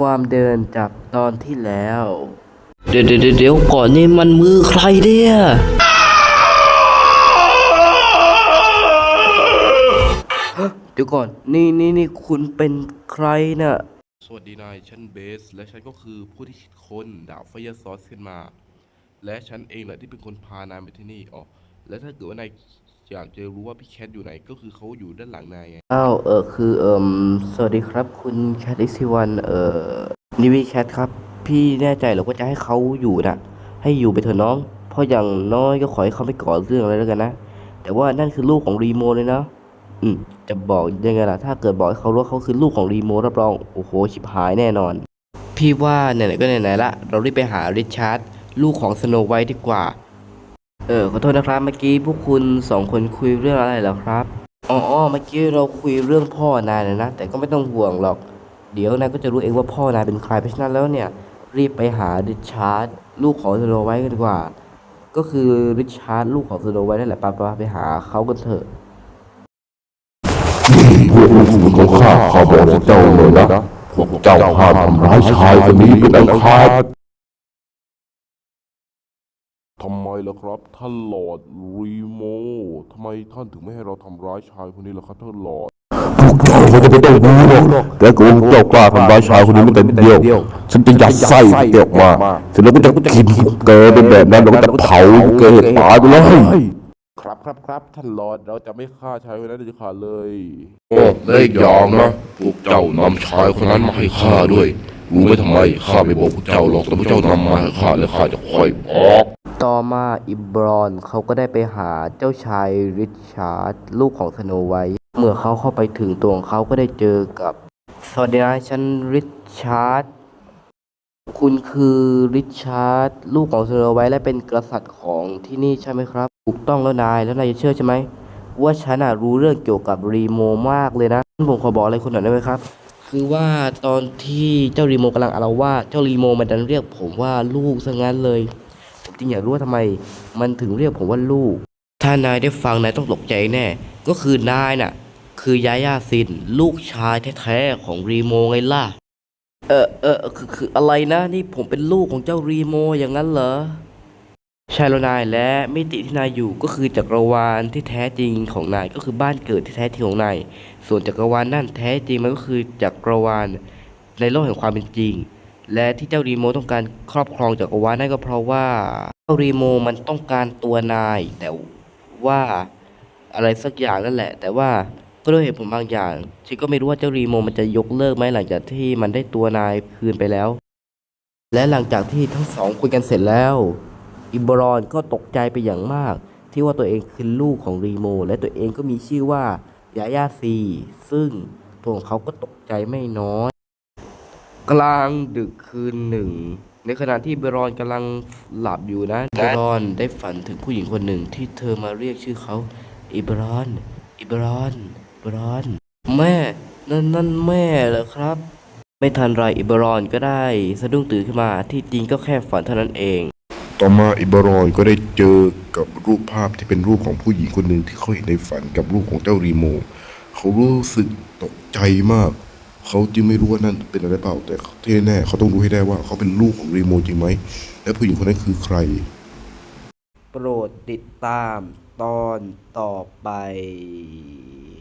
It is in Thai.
ความเดินจากตอนที่แล้วเดี๋ยวเดี๋ยวเดี๋ยวก่อนนี่มันมือใครเนี่ยเดี๋ยวก่อน นี่นี่นี่คุณเป็นใครน่ะ สวัสดีนาย ฉันเบส และฉันก็คือผู้ที่คิดค้นดาบไฟยซอสขึ้นมา และฉันเองแหละที่เป็นคนพานายมาที่นี่อ๋อและถ้าเกิดว่านาย อยากจะรู้ว่าพี่แคทอยู่ไหนก็คือเขาอยู่ด้านหลังนายไงอ้าวเออคือเอิมสวัสดีครับ คุณแคทอิซิวันเออนิวีแคทครับ พี่แน่ใจเหรือว่าจะให้เขาอยู่นะให้อยู่ไปเถอะน้อง เพราะอย่างน้อยก็ขอให้เขาไม่ก่อเรื่องอะไรแล้วกันนะ แต่ว่านั่นคือลูกของรีโมเลยนะ อืม จะบอกยังไงล่ะ ถ้าเกิดบอกให้เขารู้ว่าเขาคือลูกของรีโมรับรอง โอ้โหชิบหายแน่นอน พี่ว่าไหนๆก็ไหนๆละ เรารีบไปหาริชาร์ดลูกของสโนไวท์ดีกว่า เออขอโทษนะครับเมื่อกี้พวกคุณสองคนคุยเรื่องอะไรเหรอครับอ๋อเมื่อกี้เราคุยเรื่องพ่อนายนะนะ แต่ก็ไม่ต้องห่วงหรอก เดี๋ยวนายก็จะรู้เองว่าพ่อนายเป็นใครเพราะฉะนั้นแล้วเนี่ย รีบไปหาริชาร์ดลูกของสโนไวท์กันดีกว่า ก็คือริชาร์ดลูกของสโนไวท์นั่นแหละไปไปไปหาเขากันเถอะพวกลูกฝูงของข้าข้าบอกพวกเจ้าเลยนะพวกเจ้าห้ามทำร้ายชายคนนี้เป็นอันขาด ล่ะครับ ท่านหลอดรีโมทำไมท่านถึงไม่ให้เราทำร้ายชายคนนี้ล่ะครับท่านหลอดพวกเจ้าก็จะไม่ต้องรู้หรอกแต่กูเจ้ากล้าทำร้ายชายคนนี้ไม่แต่เดียวฉันจะยัดไส้เกี่ยวมาเสร็จแล้วก็จะกินเกย์เป็นแบบนั้นแล้วก็จะเผาเกย์ตายไปเลยครับครับครับท่านหลอดเราจะไม่ฆ่าชายคนนั้นเด็ดขาดเลยโอ้และอีกอย่างนะพวกเจ้านำชายคนนั้นมาให้ข้าด้วย รู้ไหมทำไมข้าไม่บอกพวกเจ้าหรอกแต่พวกเจ้านำมาให้ข้าแล้วข้าจะคอยบอก ต่อมาอิบรอนเขาก็ได้ไปหาเจ้าชายริชาร์ดลูกของสโนไวท์เมื่อเขาเข้าไปถึงตัวของเขาก็ได้เจอกับสวัสดีนะฉันริชาร์ดคุณคือริชาร์ดลูกของสโนไวท์และเป็นกษัตริย์ของที่นี่ใช่ไหมครับ ถูกต้องแล้วนายแล้วนายจะเชื่อใช่ไหมว่าฉันอะรู้เรื่องเกี่ยวกับรีโมมากเลยนะผมขอบอกอะไรคุณหน่อยได้ไหมครับ คือว่าตอนที่เจ้ารีโมกำลังอาละวาเจ้ารีโมมันดันเรียกผมว่าลูกซะงั้นเลย จริงอยากรู้ว่าทำไมมันถึงเรียกผมว่าลูก ถ้านายได้ฟังนายต้องตกใจแน่ ก็คือนายน่ะ คือยาย่าซิน ลูกชายแท้ๆของรีโมไงล่ะ เออเออคือคืออะไรนะนี่ผมเป็นลูกของเจ้ารีโมอย่างนั้นเหรอใช่แล้วนายและมิติที่นายอยู่ก็คือจักรวาลที่แท้จริงของนายก็คือบ้านเกิดที่แท้จริงของนายส่วนจักรวาลนั่นแท้จริงมันก็คือจักรวาลในโลกแห่งความเป็นจริง และที่เจ้ารีโมต้องการครอบครองจักรวาลนั่นก็เพราะว่าเจ้ารีโมมันต้องการตัวนาย แต่ว่าอะไรสักอย่างนั่นแหละ แต่ว่าก็ด้วยเหตุผลบางอย่างฉันก็ไม่รู้ว่าเจ้ารีโมมันจะยกเลิกไหมหลังจากที่มันได้ตัวนายคืนไปแล้ว และหลังจากที่ทั้งสองคุยกันเสร็จแล้ว อิบรอนก็ตกใจไปอย่างมาก ที่ว่าตัวเองคือลูกของรีโม และตัวเองก็มีชื่อว่ายาย่าซีซึ่งตัวของเขาก็ตกใจไม่น้อย กลางดึกคืนหนึ่ง ในขณะที่เบรอนกำลังหลับอยู่นะเบรอนได้ฝันถึงผู้หญิงคนหนึ่งที่เธอมาเรียกชื่อเขาอิบรอน อิบรอนอิบรอน แม่นั่นนั่นแม่เหรอครับ ไม่ทันไรอิบรอนก็ได้ สะดุ้งตื่นขึ้นมาที่จริงก็แค่ฝันเท่านั้นเอง ต่อมาอิบรอยก็ได้เจอกับรูปภาพที่เป็นรูปของผู้หญิงคนหนึ่งที่เขาเห็นในฝันกับรูปของเจ้ารีโม เขารู้สึกตกใจมาก เขาจึงไม่รู้ว่านั่นเป็นอะไรเปล่า แต่ที่แน่ๆเขาต้องรู้ให้ได้ว่าเขาเป็นลูกของรีโมจริงไหม และผู้หญิงคนนั้นคือใคร โปรดติดตามตอนต่อไป